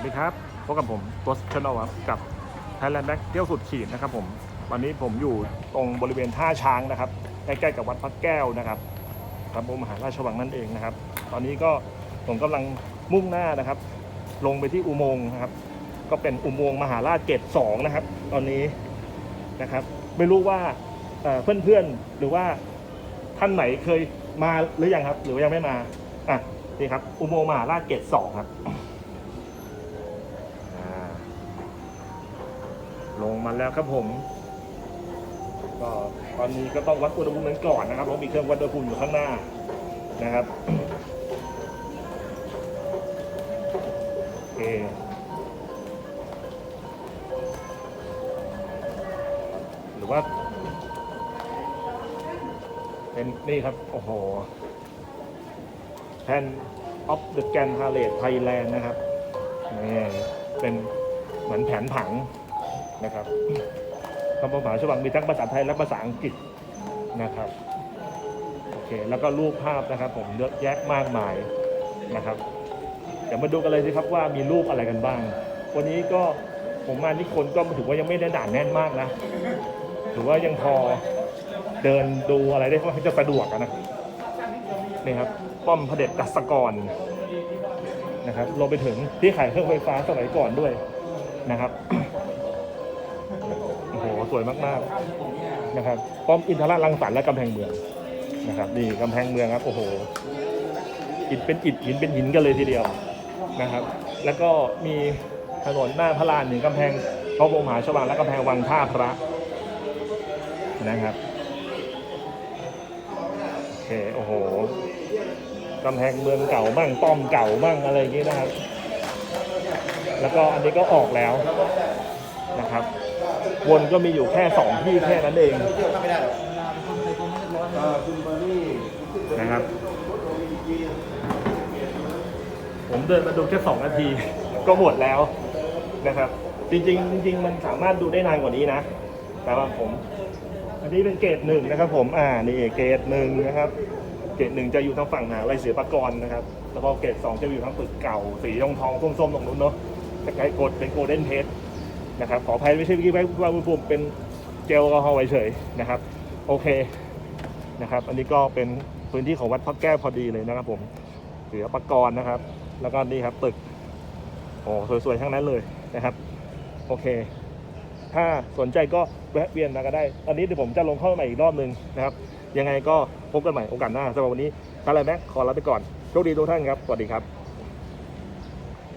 วัสดีครับพบกับผมตัวชนครับกับ Thailand Back เที่ยวสุดขีดนะครับผมวันนี้ผมอยู่ตรงบริเวณท่าช้างนะครับใกล้ๆกับวัดพระแก้วนะครับพระบรมมหาราชวังนั่นเองนะครับ ตอนนี้ก็ผมกำลังมุ่งหน้านะครับ ลงไปที่อุโมงค์นะครับ ก็เป็นอุโมงค์มหาราชเกตสองนะครับ ตอนนี้นะครับ ไม่รู้ว่าเพื่อนๆหรือว่าท่านไหนเคยมาหรือยังครับ หรือยังไม่มาอะนี่ครับ อุโมงค์มหาราชเกตสองครับ ลงมาแล้วครับผม ก็ตอนนี้ก็ต้องวัดอุณหภูมิกันก่อนนะครับเพราะมีเครื่องวัดอุณหภูมิอยู่ข้างหน้านะครับโอเคหรือว่า เป็นนี่ครับ โอ้โหแทนออฟเดอะแกนพาเลตไทยแลนด์นะครับนี่เป็นเหมือนแผนผัง นะครับคำภาษาฉบับมีทั้งภาษาไทยและภาษาอังกฤษนะครับโอเคแล้วก็รูปภาพนะครับ ผมเยอะแยะมากมายนะครับเดี๋ยวมาดูกันเลยสิครับว่ามีรูปอะไรกันบ้าง วันนี้ก็ผมมานี่คนก็ถือว่ายังไม่ได้ด่านแน่นมากนะถือว่ายังพอเดินดูอะไรได้ค่อนข้างจะสะดวกนะนี่ครับ ป้อมพระเดชดัสกรนะครับรวมไปถึงที่ขายเครื่องไฟฟ้าสมัยก่อนด้วยนะครับ โอ้โหสวยมากๆนะครับป้อมอินทราลังสรรค์และกำแพงเมืองนะครับนี่กำแพงเมืองครับโอ้โหอิฐเป็นอิฐหินเป็นหินกันเลยทีเดียวนะครับ แล้วก็มีถนนหน้าพระลานหนึ่งกำแพงพระบรมมหาชวังและกำแพงวังท่าพระนะครับโอเคโอ้โหกำแพงเมืองเก่าบ้างป้อมเก่าบ้างอะไรอย่างนี้นะครับ แล้วก็อันนี้ก็ออกแล้วนะครับ วนก็มีอยู่แค่สองที่แค่นั้นเองนะครับ ผมเดินมาดูแค่สองนาที ก็หมดแล้วนะครับ จริงๆจริง ๆ มันสามารถดูได้นานกว่านี้นะ แต่ว่าผม อันนี้เป็นเกรดหนึ่งนะครับผมอ่านี่เกรดหนึ่งนะครับเกรดหนึ่งจะอยู่ทางฝั่งมหาลัยศิลปากรนะครับ แล้วก็เกรดสองจะอยู่ทางตึกเก่า สีทองทองส้มๆตรงนู้นเนาะจะใช้กดเป็นโกลเด้นเพส นะครับขออภัยไม่ใช่วิกิไว้ว่าอุณหภูมิเป็นเจลแอลกอฮอล์ไว้เฉยนะครับโอเคนะครับ อันนี้ก็เป็นพื้นที่ของวัดพระแก้วพอดีเลยนะครับผมศิลปากรนะครับ แล้วก็นี่ครับตึกโอ้สวยๆทั้งนั้นเลยนะครับ โอเค ถ้าสนใจก็แวะเวียนมาก็ได้ตอนนี้เดี๋ยวผมจะลงเข้ามาอีกรอบหนึ่งนะครับ ยังไงก็พบกันใหม่โอกาสหน้าสำหรับวันนี้ทาร์แม็กขอลาไปก่อนโชคดีทุกท่านครับ สวัสดีครับ